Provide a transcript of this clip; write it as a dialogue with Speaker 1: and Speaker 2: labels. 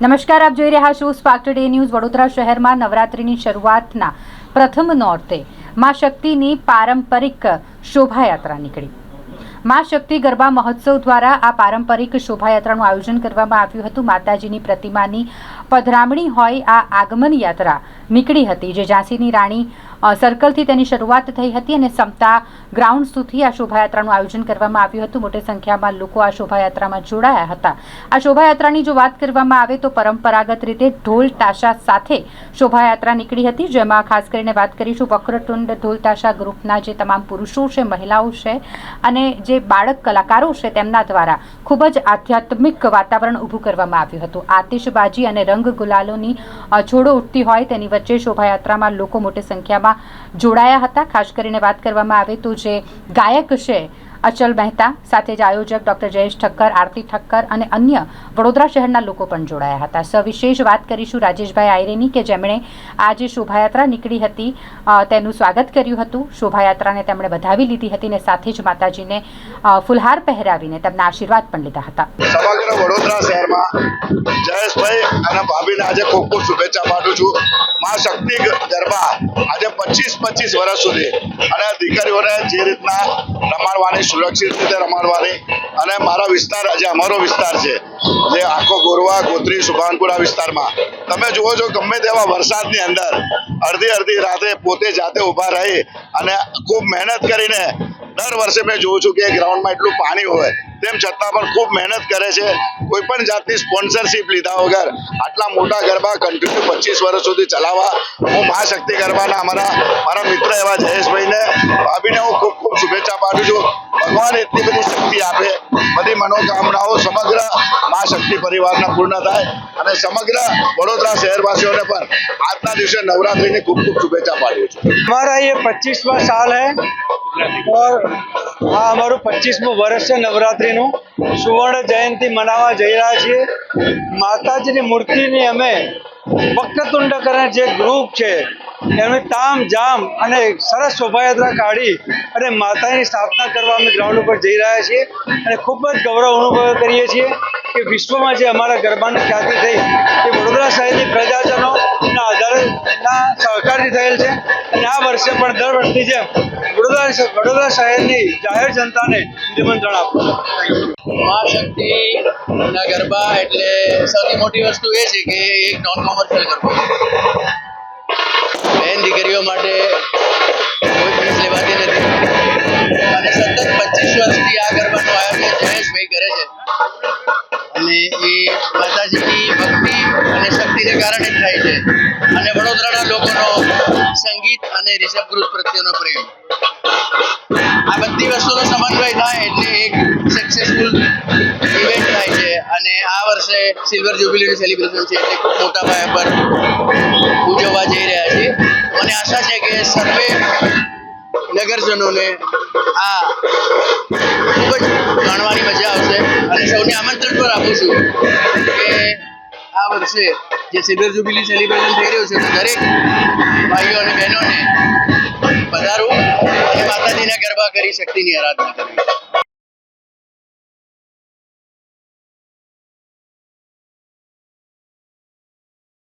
Speaker 1: નમસ્કાર, આપ જોઈ રહ્યા છો સ્પાર્ક ટુડે ન્યૂઝ વડોદરા શહેરમાં નવરાત્રિની શરૂઆતના પ્રથમ નોરતે મા શક્તિની પારંપરિક શોભાયાત્રા નીકળી. મા શક્તિ ગરબા મહોત્સવ દ્વારા આ પારંપરિક શોભાયાત્રાનું આયોજન કરવામાં આવ્યું હતું. માતાજીની પ્રતિમાની પધરામણી હોય આ આગમન યાત્રા નીકળી હતી, જે ઝાંસીની રાણી સર્કલથી તેની શરૂઆત થઈ હતી અને સમતા ગ્રાઉન્ડ સુધી આ શોભાયાત્રાનું આયોજન કરવામાં આવ્યું હતું. મોટી સંખ્યામાં લોકો આ શોભાયાત્રામાં જોડાયા હતા. આ શોભાયાત્રાની જો વાત કરવામાં આવે તો પરંપરાગત રીતે ઢોલ તાશા સાથે શોભાયાત્રા નીકળી હતી. જેમાં ખાસ કરીને વાત કરીશું વક્રતુંડ ઢોલ તાશા ગ્રુપના જે તમામ પુરુષો છે, મહિલાઓ છે અને જે બાળક કલાકારો છે તેમના દ્વારા ખૂબ જ આધ્યાત્મિક વાતાવરણ ઊભું કરવામાં આવ્યું હતું. આતિશબાજી અને રંગ ગુલાલોની છોડો ઉઠતી હોય તેની વચ્ચે શોભાયાત્રામાં લોકો મોટી સંખ્યામાં જોડાયા હતા. ખાસ કરીને વાત કરવામાં આવે તો જે ગાયક છે અચલ મહેતા, સાથે જ આયોજક ડૉક્ટર જયેશ ઠક્કર, આરતી ઠક્કર અને અન્ય વડોદરા શહેરના લોકો પણ જોડાયા હતા. સવિશેષ વાત કરીશું રાજેશભાઈ આયરેની કે જેમણે આ જે શોભાયાત્રા નીકળી હતી. તેનું સ્વાગત કર્યું હતું. શોભાયાત્રાને તેમણે વધાવી લીધી હતી અને સાથે જ માતાજીને ફુલહાર પહેરાવીને તેમના આશીર્વાદ પણ લીધા હતા.
Speaker 2: સમગ્ર વડોદરા શહેરમાં જયેશભાઈ અને ભાભીને આજે ખૂબ ખૂબ શુભેચ્છા પાઠવું છું. મા શક્તિ ગરબા આજે પચીસ પચીસ વર્ષ સુધી અને દીકરીઓને જે રીતના રમાડવાની, સુરક્ષિત રીતે રમાડવાની અને મારા વિસ્તાર, આજે અમારો વિસ્તાર છે, જે આખો ગોરવા, ગોત્રી, સુભાનપુરા વિસ્તારમાં. તમે જુઓ છો, ગમે તેવા વરસાદની અંદર અડધી અડધી રાતે પોતે જાતે ઊભા રહી અને ખૂબ મહેનત કરીને દર વર્ષે મેં જોઉં છું કે ગ્રાઉન્ડમાં એટલું પાણી હોય તેમ છતાં પણ ખૂબ મહેનત કરે છે કોઈ પણ જાતની સ્પોન્સરશિપ લીધા વગર આટલા મોટા ગરબા કન્ટિન્યુ પચીસ વર્ષ સુધી ચલાવવા હું મહાશક્તિ ગરબાના અમારા મારા મિત્ર એવા જયેશભાઈને ભાભીને હું ખૂબ ખૂબ શુભેચ્છા પાઠવું છું ભગવાન એટલી બધી શક્તિ આપે બધી મનોકામનાઓ સમગ્ર મહાશક્તિ પરિવારને પૂર્ણ થાય અને સમગ્ર વડોદરા શહેરવાસીઓને પણ આજના દિવસે નવરાત્રિની ખૂબ ખૂબ શુભેચ્છા પાઠવું છું
Speaker 3: हमारा ये पच्चीसवा साल है और આ અમારું પચીસમું વર્ષ છે નવરાત્રિનું. સુવર્ણ જયંતિ મનાવવા જઈ રહ્યા છીએ. માતાજીની મૂર્તિની અમે વક્રતુંડ કરીને જે ગ્રુપ છે, એમની તામ જામ અને સરસ શોભાયાત્રા કાઢી અને માતાની સ્થાપના કરવા અમે ગ્રાઉન્ડ ઉપર જઈ રહ્યા છીએ અને ખૂબ જ ગૌરવ અનુભવ કરીએ છીએ કે વિશ્વમાં જે અમારા ગરબાની ખ્યાતિ થઈ, એ વડોદરા શહેરની પ્રજાજનોના આધારે ના સહકારથી થયેલ છે. અને આ વર્ષે પણ દર વર્ષની જેમ વડોદરા શહેરની જાહેર જનતાને નિમંત્રણ આપવું
Speaker 4: મા ના ગરબા એટલે સૌથી મોટી વસ્તુ એ છે કે એક નોન કોમર્શિયલ ગરબો. બેન દીકરીઓ માટે કોઈ ફીસ લેવાતી નથી. અને સતત પચીસ વર્ષથી આ ગરબાનું આયોજન જયેશભાઈ કરે છે. અને એ માતાજીની થાય છે. અને વડોદરાના લોકોનો સંગીત અને રિષભ ગ્રુપ પ્રત્યેનો પ્રેમ. આ બધી વસ્તુનો સમન્વય થાય એટલે એક સક્સેસફુલ ઇવેન્ટ થાય છે. અને આ વર્ષે સિલ્વર જ્યુબિલીનું સેલિબ્રેશન છે એટલે ખૂબ મોટા પાયા પર ઉજવવા જઈ રહ્યા છીએ મને આશા છે કે સર્વે નગરજનોને આ ખૂબ જ માણવાની મજા આવશે. અને સૌને આમંત્રણ પણ આપું છું કે આ વર્ષે જે સિલ્વર જ્યુબિલી સેલિબ્રેશન થઈ રહ્યું છે દરેક ભાઈઓ અને બહેનોને પધારવું અને માતાજીના ગરબા કરી શક્તિની આરાધના કરવી.